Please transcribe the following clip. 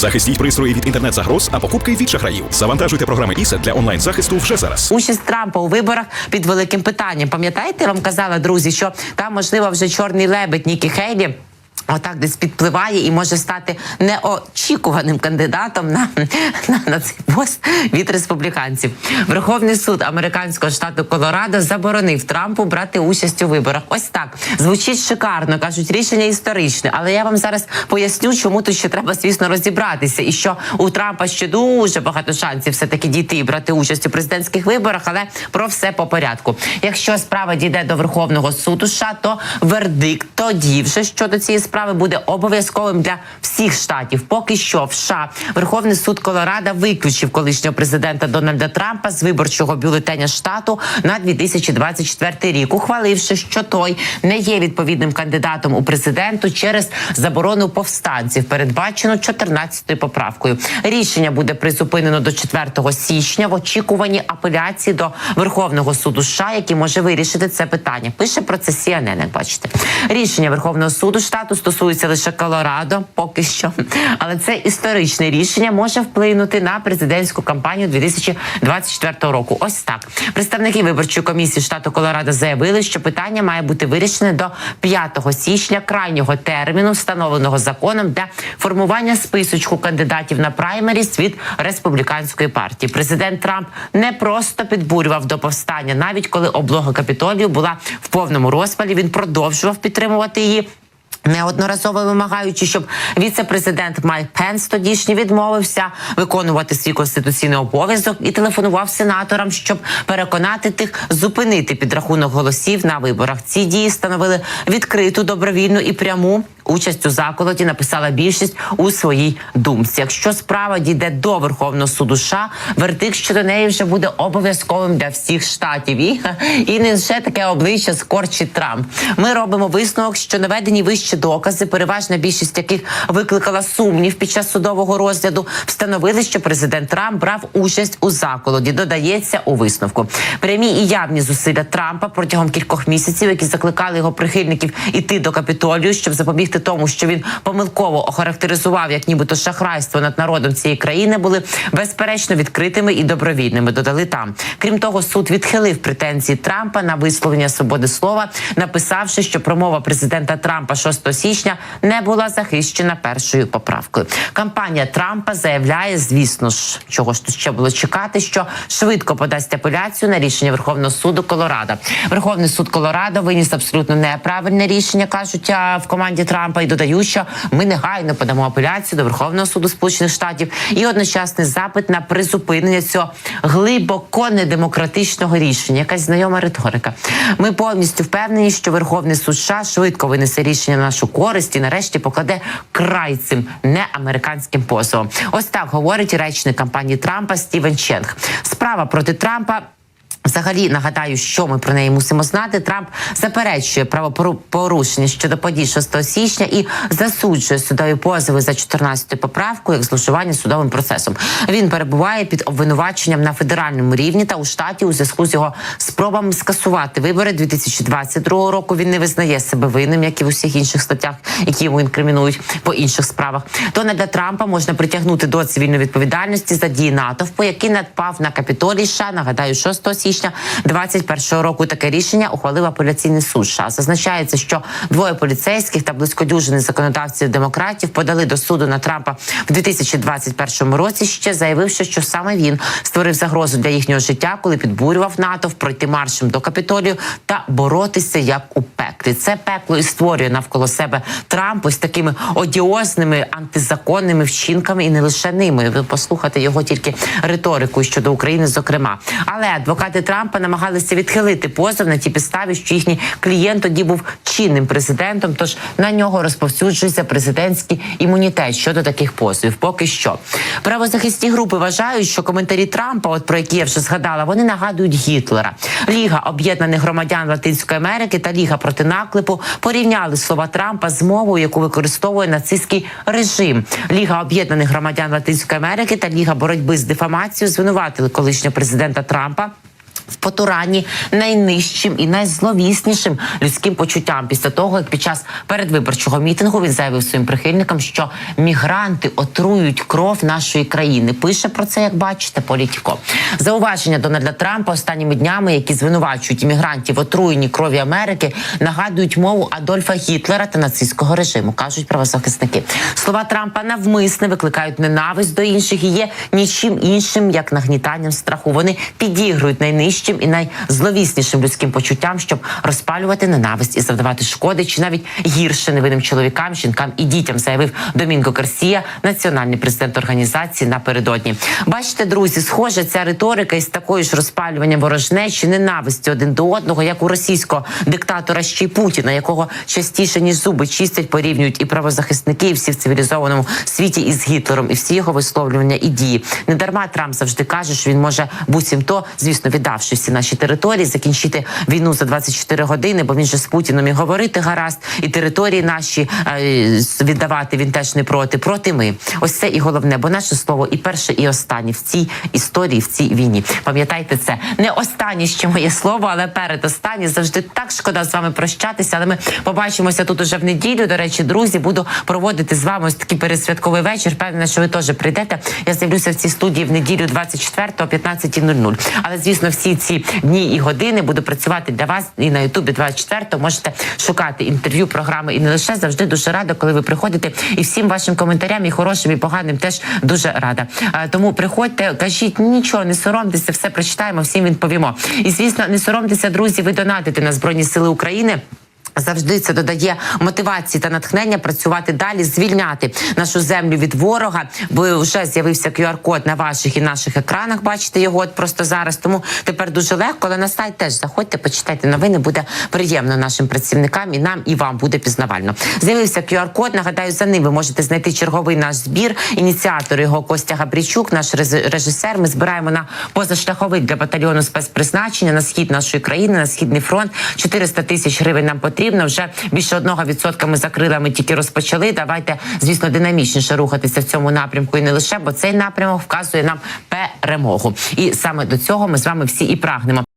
Захистіть пристрої від інтернет-загроз, а покупки від шахраїв. Завантажуйте програми ІСЕ для онлайн захисту вже зараз. Участь Трампа у виборах під великим питанням. Пам'ятаєте, вам казала, друзі, що там можливо вже чорний лебедь Нікі Хейлі. Отак десь підпливає і може стати неочікуваним кандидатом на, на, на цей пост від республіканців. Верховний суд американського штату Колорадо заборонив Трампу брати участь у виборах. Ось так звучить шикарно. кажуть, рішення історичне. Але я вам зараз поясню, чому тут ще треба, звісно, розібратися, і що у Трампа ще дуже багато шансів все таки дійти і брати участь у президентських виборах. Але про все по порядку. Якщо справа дійде до Верховного суду, США, то вердикт тоді вже щодо цієї справи буде обов'язковим для всіх штатів. Поки що в США Верховний суд Колорадо виключив колишнього президента Дональда Трампа з виборчого бюлетеня штату на 2024 рік, ухваливши, що той не є відповідним кандидатом у президенту через заборону повстанців, передбачену 14 поправкою. Рішення буде призупинено до 4 січня в очікуванні апеляції до Верховного суду США, який може вирішити це питання. Пише про це CNN, як бачите. Рішення Верховного суду штату стосується лише Колорадо, поки що. Але це історичне рішення може вплинути на президентську кампанію 2024 року. Ось так. Представники виборчої комісії штату Колорадо заявили, що питання має бути вирішене до 5 січня крайнього терміну, встановленого законом для формування списочку кандидатів на праймеріс від республіканської партії. Президент Трамп не просто підбурював до повстання, навіть коли облога Капітолію була в повному розпалі. Він продовжував підтримувати її. Неодноразово вимагаючи, щоб віце-президент Майк Пенс тодішній відмовився виконувати свій конституційний обов'язок і телефонував сенаторам, щоб переконати тих зупинити підрахунок голосів на виборах. Ці дії становили відкриту добровільну і пряму участь у заколоті. Написала більшість у своїй думці. Якщо справа дійде до Верховного суду США, вердикт щодо неї вже буде обов'язковим для всіх штатів. І, і не лише таке обличчя скорчить Трамп. Ми робимо висновок, що наведені вище докази, переважна більшість яких викликала сумнів під час судового розгляду, встановили, що президент Трамп брав участь у заколоді. Додається у висновку. Прямі і явні зусилля Трампа протягом кількох місяців, які закликали його прихильників іти до капітолію, щоб запобігти тому, що він помилково охарактеризував як нібито шахрайство над народом цієї країни, були безперечно відкритими і добровільними. Додали там. Крім того, суд відхилив претензії Трампа на висловлення свободи слова, написавши, що промова президента Трампа 6 січня не була захищена першою поправкою. Кампанія Трампа заявляє, звісно ж, чого ж тут ще було чекати, що швидко подасть апеляцію на рішення Верховного суду Колорадо. Верховний суд Колорадо виніс абсолютно неправильне рішення, кажуть в команді Трампа, і додають, що ми негайно подамо апеляцію до Верховного суду Сполучених Штатів і одночасний запит на призупинення цього глибоко недемократичного рішення. Якась знайома риторика. Ми повністю впевнені, що Верховний суд США швидко винесе рішення на нашу користь і нарешті покладе край цим неамериканським позовом. Ось так говорить речник кампанії Трампа Стівен Ченг. Справа проти Трампа. Взагалі нагадаю, що ми про неї мусимо знати. Трамп заперечує правопорушення щодо подій 6 січня і засуджує судові позови за 14 поправкою як зловживання судовим процесом. Він перебуває під обвинуваченням на федеральному рівні та у штаті у зв'язку з його спробами скасувати вибори 2022 року. Він не визнає себе винним, як і в усіх інших статтях, які йому інкримінують по інших справах. Дональда Трампа можна притягнути до цивільної відповідальності за дії натовпу, який надпав на капітолій. США. Нагадаю, 6 січня січня 2021 року таке рішення ухвалив апеляційний суд. США. Зазначається, що двоє поліцейських та близько дюжини законодавців демократів подали до суду на Трампа в 2021 році. Ще заявивши, що саме він створив загрозу для їхнього життя, коли підбурював НАТО пройти маршем до капітолію та боротися як у пеклі. Це пекло і створює навколо себе Трамп ось такими одіозними антизаконними вчинками, і не лише ними. Ви послухайте його тільки риторику щодо України, зокрема, але адвокати Трампа намагалися відхилити позов на ті підставі, що їхній клієнт тоді був чинним президентом. Тож на нього розповсюджується президентський імунітет щодо таких позовів. Поки що правозахисні групи вважають, що коментарі Трампа, от про які я вже згадала, вони нагадують Гітлера. Ліга об'єднаних громадян Латинської Америки та Ліга проти наклепу порівняли слова Трампа з мовою, яку використовує нацистський режим. Ліга об'єднаних громадян Латинської Америки та Ліга боротьби з дефамацією звинуватили колишнього президента Трампа в потуранні найнижчим і найзловіснішим людським почуттям після того, як під час передвиборчого мітингу він заявив своїм прихильникам, що мігранти отруюють кров нашої країни. Пише про це, як бачите, політіко. Зауваження Дональда Трампа останніми днями, які звинувачують іммігрантів в отруєнні крові Америки, нагадують мову Адольфа Гітлера та нацистського режиму, кажуть правозахисники. Слова Трампа навмисне викликають ненависть до інших і є нічим іншим, як нагнітанням страху. Вони підігрують найнижчим і найзловіснішим людським почуттям, щоб розпалювати ненависть і завдавати шкоди, чи навіть гірше невинним чоловікам, жінкам і дітям, заявив Домінго Гарсія, національний президент організації напередодні. Бачите, друзі, схоже, ця риторика із такою ж розпалюванням ворожнечі, ненависті один до одного, як у російського диктатора ще й Путіна, якого частіше ніж зуби чистять, порівнюють і правозахисники, і всі в цивілізованому світі із Гітлером, і всі його висловлювання і дії. Не дарма Трамп завжди каже, що він може буцімто, звісно, віддавши всі наші території, закінчити війну за 24 години, бо він же з Путіном і говорити гаразд, і території наші е, віддавати він теж не проти. Проти ми. Ось це і головне, бо наше слово і перше, і останнє в цій історії, в цій війні. Пам'ятайте це не останнє ще моє слово, але передостаннє завжди так шкода з вами прощатися. Але ми побачимося тут уже в неділю. До речі, друзі, буду проводити з вами ось такий передсвятковий вечір. Певна, що ви теж прийдете. Я з'явлюся в цій студії в неділю 24 о 15.00. Але звісно, всі ці дні і години буду працювати для вас і на Ютубі 24 Можете шукати інтерв'ю, програми і не лише завжди дуже рада, коли ви приходите. І всім вашим коментарям, і хорошим, і поганим теж дуже рада. Тому приходьте, кажіть нічого, не соромтеся, все прочитаємо, всім відповімо. І звісно, не соромтеся, друзі, ви донатите на Збройні Сили України. Завжди це додає мотивації та натхнення працювати далі, звільняти нашу землю від ворога. Бо вже з'явився QR-код на ваших і наших екранах. Бачите його от просто зараз. Тому тепер дуже легко. Але на сайт теж заходьте, почитайте новини. Буде приємно нашим працівникам і нам, і вам буде пізнавально. З'явився QR-код. Нагадаю, за ним ви можете знайти черговий наш збір. Ініціатор його Костя Габрічук, наш режисер. Ми збираємо на позашляховик для батальйону спецпризначення на схід нашої країни, на східний фронт. 400 тисяч гривень нам потрібно. Вже більше одного відсотка ми закрили. Ми тільки розпочали. Давайте, звісно, динамічніше рухатися в цьому напрямку і не лише, бо цей напрямок вказує нам перемогу. І саме до цього ми з вами всі і прагнемо.